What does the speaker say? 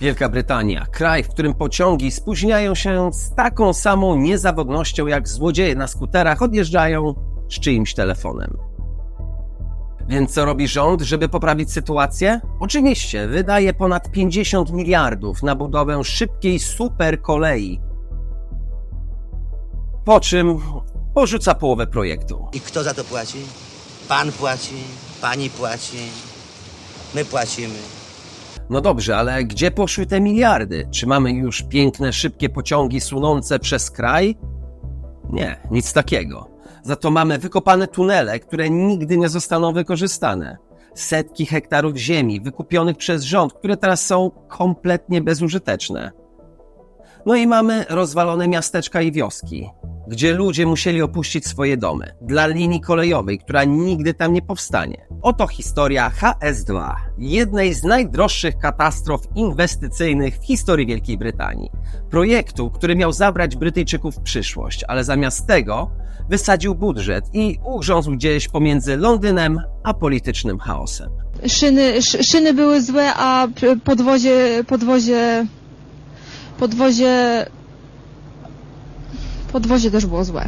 Wielka Brytania, kraj, w którym pociągi spóźniają się z taką samą niezawodnością jak złodzieje na skuterach odjeżdżają z czyimś telefonem. Więc co robi rząd, żeby poprawić sytuację? Oczywiście, wydaje ponad 50 miliardów na budowę szybkiej super kolei. Po czym porzuca połowę projektu. I kto za to płaci? Pan płaci, pani płaci, my płacimy. No dobrze, ale gdzie poszły te miliardy? Czy mamy już piękne, szybkie pociągi sunące przez kraj? Nie, nic takiego. Za to mamy wykopane tunele, które nigdy nie zostaną wykorzystane. Setki hektarów ziemi wykupionych przez rząd, które teraz są kompletnie bezużyteczne. No i mamy rozwalone miasteczka i wioski, gdzie ludzie musieli opuścić swoje domy dla linii kolejowej, która nigdy tam nie powstanie. Oto historia HS2, jednej z najdroższych katastrof inwestycyjnych w historii Wielkiej Brytanii. Projektu, który miał zabrać Brytyjczyków w przyszłość, ale zamiast tego wysadził budżet i ugrzązł gdzieś pomiędzy Londynem a politycznym chaosem. Szyny, sz, szyny były złe, a podwozie, podwozie, podwozie, podwozie też było złe.